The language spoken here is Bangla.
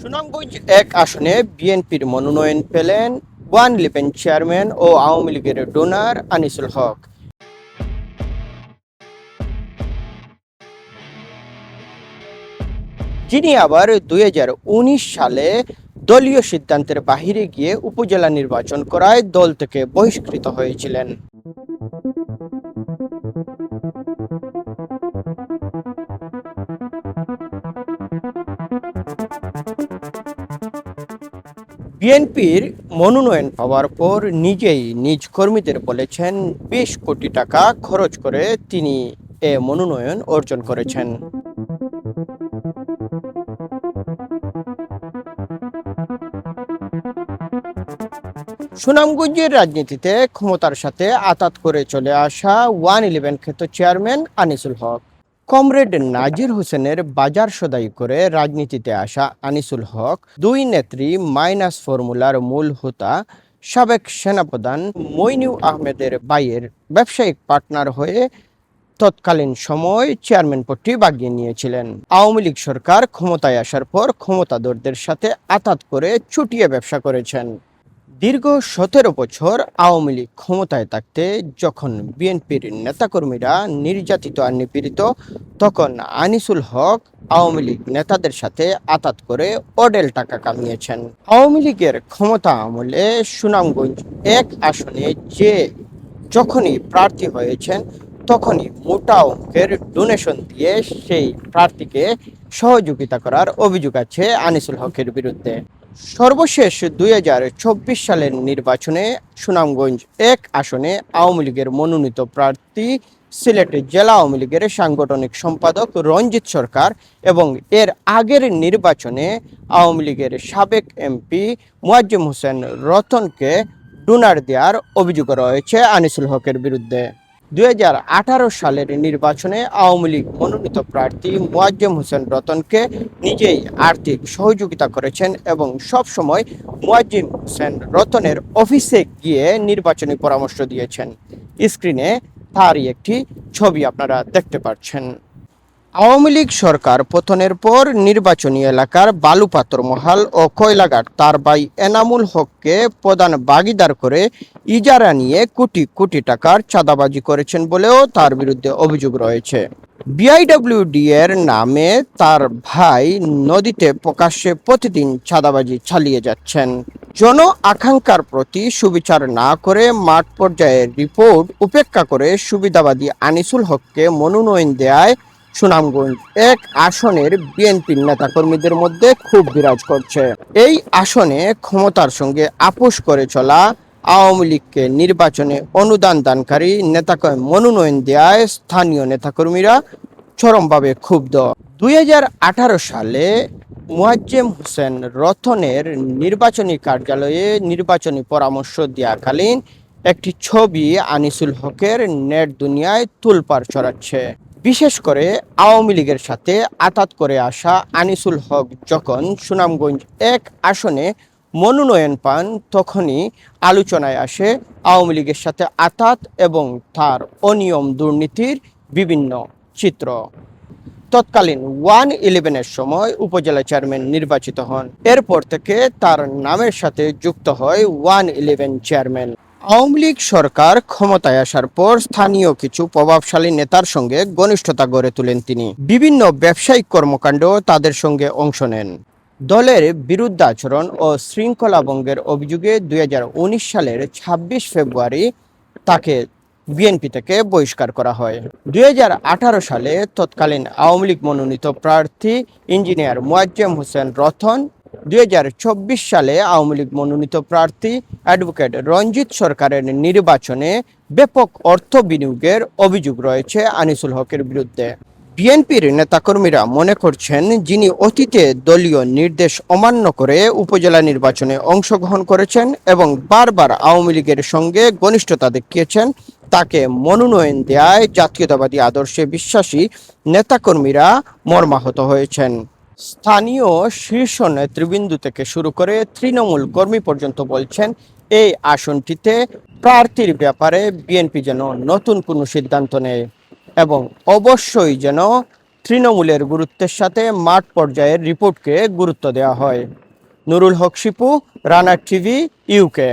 সুনামগঞ্জ এক আসনে বিএনপির মনোনয়ন পেলেন ওয়ান ইলেভেন চেয়ারম্যান ও আওয়ামী লীগের ডোনার আনিসুল হক। যিনি আবার দুই হাজার উনিশ সালে দলীয় সিদ্ধান্তের বাহিরে গিয়ে উপজেলা নির্বাচন করায় দল থেকে বহিষ্কৃত হয়েছিলেন। বিএনপির মনোনয়ন পাওয়ার পর নিজেই নিজ কর্মীদের বলেছেন, বিশ কোটি টাকা খরচ করে তিনি এ মনোনয়ন অর্জন করেছেন। সুনামগঞ্জের রাজনীতিতে ক্ষমতার সাথে আতাত করে চলে আসা ওয়ান ইলেভেন খ্যাত চেয়ারম্যান আনিসুল হক। কমরেড নাজির হোসেনের বাজার সদাই করে রাজনীতিতে আসা আনিসুল হক, দুই নেত্রী মাইনাস ফর্মুলার মূল হোতা, সাবেক সেনাপ্রধান মইনিউ আহমেদের বাইয়ের ব্যবসায়িক পার্টনার হয়ে তৎকালীন সময় চেয়ারম্যান পদটি বাগিয়ে নিয়েছিলেন। আওয়ামী লীগ সরকার ক্ষমতায় আসার পর ক্ষমতাধরদের সাথে আতাত করে চুটিয়ে ব্যবসা করেছেন। দীর্ঘ সতেরো বছর আওয়ামী লীগ ক্ষমতায় থাকতে যখন বিএনপির নেতাকর্মীরা নির্যাতিত আর নিপীড়িত, তখন আনিসুল হক আওয়ামী লীগ নেতাদের সাথে আতাত করে অডেল টাকা কামিয়েছেন। আওয়ামী লীগের ক্ষমতা আমলে সুনামগঞ্জ এক আসনে যে যখনই প্রার্থী হয়েছেন, তখনই মোটা অঙ্কের ডোনেশন দিয়ে সেই প্রার্থীকে সহযোগিতা করার অভিযোগ আছে আনিসুল হকের বিরুদ্ধে। সর্বশেষ দুই হাজার চব্বিশ সালের নির্বাচনে সুনামগঞ্জ এক আসনে আওয়ামী লীগের মনোনীত প্রার্থী, সিলেট জেলা আওয়ামী লীগের সাংগঠনিক সম্পাদক রঞ্জিত সরকার এবং এর আগের নির্বাচনে আওয়ামী লীগের সাবেক এমপি মুয়াজ্জেম হোসেন রতনকে ডোনার দেওয়ার অভিযোগ রয়েছে আনিসুল হকের বিরুদ্ধে। দু হাজার আঠারো সালের নির্বাচনে আওয়ামী লীগ মনোনীত প্রার্থী মোয়াজ্জেম হোসেন রতনকে নিজেই আর্থিক সহযোগিতা করেছেন এবং সবসময় সময় মুয়াজ্জিম হোসেন রতনের অফিসে গিয়ে নির্বাচনী পরামর্শ দিয়েছেন। স্ক্রিনে তারই একটি ছবি আপনারা দেখতে পাচ্ছেন। আওয়ামী লীগ সরকার পতনের পর নির্বাচনী এলাকার বালুপাত্র মহাল ও কয়লাঘাট তার ভাই এনামুল হককে প্রধান ভাগিদার করে ইজারা নিয়ে কোটি কোটি টাকার চাঁদাবাজি করেছেন বলেও তার বিরুদ্ধে অভিযোগ রয়েছে। বিআইডব্লিউডি এর নামে তার ভাই নদীতে প্রকাশ্যে প্রতিদিন চাঁদাবাজি চালিয়ে যাচ্ছেন। জন আকাঙ্ক্ষার প্রতি সুবিচার না করে মাঠ পর্যায়ের রিপোর্ট উপেক্ষা করে সুবিধাবাদী আনিসুল হককে মনোনয়ন দেয় সুনামগঞ্জ এক আসনের বিএনপির নেতাকর্মীদের মধ্যে খুব বিরাজ করছে। এই আসনে ক্ষমতার সঙ্গে আপোষ করে চলা আওয়ামী লীগকে নির্বাচনে অনুদান দানকারী নেতাকে মনোনয়ন দেয় স্থানীয় নেতাকর্মীরা চরমভাবে ক্ষুব্ধ। দুই হাজার আঠারো সালে মুয়াজ্জেম হোসেন রতনের নির্বাচনী কার্যালয়ে নির্বাচনী পরামর্শ দেওয়াকালীন একটি ছবি আনিসুল হকের নেট দুনিয়ায় তুলপার ছড়াচ্ছে বিশেষ করে আওয়ামী লীগের সাথে আতাত করে আসা আনিসুল হক যখন সুনামগঞ্জ এক আসনে মনোনয়ন পান, তখনই আলোচনায় আসে আওয়ামী লীগের সাথে আতাত এবং তার অনিয়ম দুর্নীতির বিভিন্ন চিত্র। তৎকালীন ওয়ান ইলেভেনের সময় উপজেলা চেয়ারম্যান নির্বাচিত হন। এরপর থেকে তার নামের সাথে যুক্ত হয় one eleven chairman. Awami League সরকার ক্ষমতায় আসার পর স্থানীয় কিছু প্রভাবশালী নেতার সঙ্গে ঘনিষ্ঠতা গড়ে তোলেন তিনি। বিভিন্ন ব্যবসায়িক কর্মকাণ্ড তাদের সঙ্গে অংশ নেন। দলের বিরুদ্ধে আচরণ ও শৃঙ্খলা ভঙ্গের অভিযোগে দুই হাজার উনিশ সালের ২৬ ফেব্রুয়ারি তাকে বিএনপি থেকে বহিষ্কার করা হয়। দুই হাজার আঠারো সালে তৎকালীন আওয়ামী লীগ মনোনীত প্রার্থী ইঞ্জিনিয়ার মোয়াজ্জেম হোসেন রতন দু হাজার চব্বিশ সালে আওয়ামী লীগ মনোনীত প্রার্থী অ্যাডভোকেট রঞ্জিত সরকারের নির্বাচনে ব্যাপক অর্থ বিনিয়োগের অভিযোগ রয়েছে আনিসুল হকের বিরুদ্ধে। বিএনপির নেতাকর্মীরা মনে করছেন যিনি অতীতে দলীয় নির্দেশ অমান্য করে উপজেলা নির্বাচনে অংশগ্রহণ করেছেন এবং বারবার আওয়ামী লীগের সঙ্গে ঘনিষ্ঠতা দেখিয়েছেন, তাকে মনোনয়ন দেয় জাতীয়তাবাদী আদর্শে বিশ্বাসী নেতাকর্মীরা মর্মাহত হয়েছেন। স্থানীয় শীর্ষ নেতৃবৃন্দ থেকে শুরু করে তৃণমূল কর্মী পর্যন্ত বলছেন, এই আসনটিতে প্রার্থীর ব্যাপারে বিএনপি যেন নতুন কোনো সিদ্ধান্ত নেয় এবং অবশ্যই যেন তৃণমূলের গুরুত্বের সাথে মাঠ পর্যায়ের রিপোর্টকে গুরুত্ব দেওয়া হয়। Nurul Haque Shipu, Rana TV, UK.